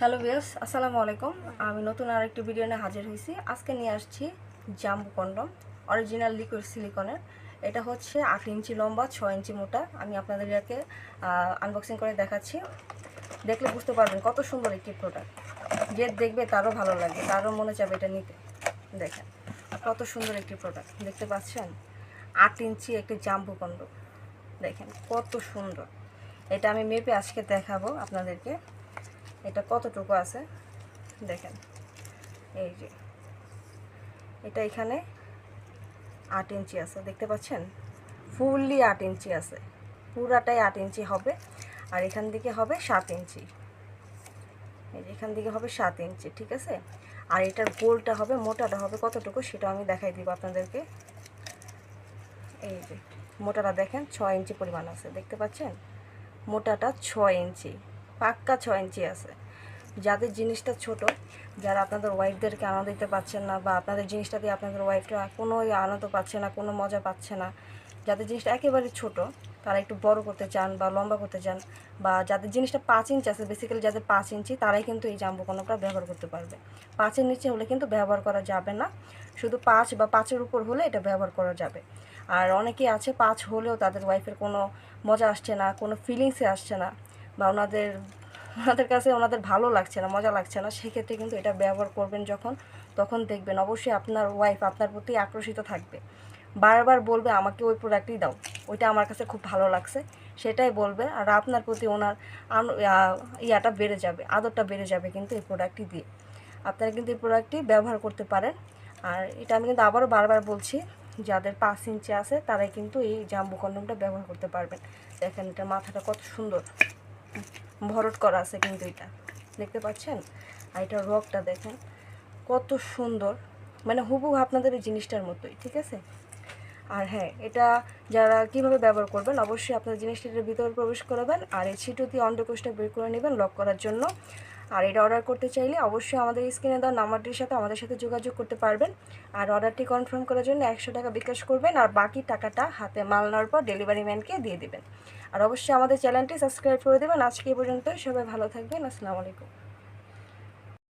Hello ভিয়াস আসসালামু আলাইকুম। আমি নতুন আরেকটি ভিডিও নিয়ে হাজির হয়েছি। আজকে নিয়ে আসছি জাম্বু কন্ডম অরিজিনাল লিকুইড সিলিকনের এটা হচ্ছে আট ইঞ্চি লম্বা, ছয় ইঞ্চি মোটা। আমি আপনাদের আপনাদেরকে আনবক্সিং করে দেখাচ্ছি। দেখলে বুঝতে পারবেন কত সুন্দর একটি প্রোডাক্ট যে দেখবে তারও ভালো লাগবে, তারও মনে চাবে এটা নিতে। দেখেন, কত সুন্দর একটি প্রোডাক্ট দেখতে পাচ্ছেন? আট ইঞ্চি একটি জাম্বু কন্ডম। দেখেন, কত সুন্দর। এটা আমি মেপে আজকে দেখাবো আপনাদেরকে। এটা কতটুকু আছে? দেখেন। এই যে। এটা এখানে আট ইঞ্চি আছে, দেখতে পাচ্ছেন? ফুললি আট ইঞ্চি আছে। পুরাটাই আট ইঞ্চি হবে। আর এখান থেকে হবে সাত ইঞ্চি। এই যে এখান থেকে হবে সাত ইঞ্চি, ঠিক আছে? আর এটার গোলটা হবে, মোটাটা হবে কতটুকু সেটা আমি দেখাই দিব আপনাদেরকে। এই যে, মোটাটা দেখেন, ছয় ইঞ্চি পরিমাণ আছে, দেখতে পাচ্ছেন? মোটাটা ছয় ইঞ্চি। পাক্কা ছ ইঞ্চি আছে। যাদের জিনিসটা ছোট, যারা আপনাদের ওয়াইফদেরকে আনন্দ দিতে পারছেন না বা আপনাদের জিনিসটা দিয়ে আপনাদের ওয়াইফরা কোনো আনন্দ পাচ্ছে না, কোনো মজা পাচ্ছে না, যাদের জিনিসটা একেবারে ছোট, তারা একটু বড় করতে চান বা লম্বা করতে চান বা যাদের জিনিসটা পাঁচ ইঞ্চি আছে বেসিক্যালি যাদের পাঁচ ইঞ্চি, তারাই কিন্তু এই জাম্বু কনকটা ব্যবহার করতে পারবে। পাঁচের নিচে হলে কিন্তু ব্যবহার করা যাবে না, শুধু পাঁচ বা পাঁচের উপর হলে এটা ব্যবহার করা যাবে। আর অনেকেই আছে, পাঁচ হলেও তাদের ওয়াইফের কোনো মজা আসছে না, কোনো ফিলিংসে আসছে না। বা ওনাদের ওনাদের কাছে ওনাদের ভালো লাগছে না, মজা লাগছে না, সেক্ষেত্রে কিন্তু এটা ব্যবহার করবেন যখন, তখন দেখবেন অবশ্যই আপনার ওয়াইফ আপনার প্রতি আকর্ষিত থাকবে। বারবার বলবে, আমাকে ওই প্রোডাক্টই দাও। ওইটা আমার কাছে খুব ভালো লাগছে। সেটাই বলবে আর আপনার প্রতি ওনার ইয়াটা বেড়ে যাবে, আদরটা বেড়ে যাবে কিন্তু এই প্রোডাক্টটি দিয়ে। আপনারা কিন্তু এই প্রোডাক্টটি ব্যবহার করতে পারেন। আর এটা আমি কিন্তু আবারও বারবার বলছি, যাদের পাঁচ ইঞ্চি আছে, তারাই কিন্তু এই জাম্বু কন্ডমটা ব্যবহার করতে পারবেন। দেখেন এটা মাথাটা কত সুন্দর। ভরট করা আছে কিন্তু এটা। দেখতে পাচ্ছেন? আর এটা রকটা দেখেন, কত সুন্দর। মানে হুবহু আপনাদের এই জিনিসটার মতোই, ঠিক আছে? আর হ্যাঁ এটা যারা কীভাবে ব্যবহার করবেন, অবশ্যই আপনার জিনিসটির ভিতরে প্রবেশ করাবেন আর এই ছিটু দিয়ে অন্ডকোষটা বের করে নেবেন লক করার জন্য। আর এটা অর্ডার করতে চাইলে অবশ্যই আমাদের স্ক্রিনে দেওয়া নাম্বারটির সাথে আমাদের সাথে যোগাযোগ করতে পারবেন। আর অর্ডারটি কনফার্ম করার জন্য একশো টাকা বিকাশ করবেন আর বাকি টাকাটা হাতে মাল নেওয়ার পর ডেলিভারি ম্যানকে দিয়ে দেবেন। আর অবশ্যই আমাদের চ্যানেলটি সাবস্ক্রাইব করে দেবেন। আজকে পর্যন্ত সবাই ভালো থাকবেন। আসসালামু আলাইকুম।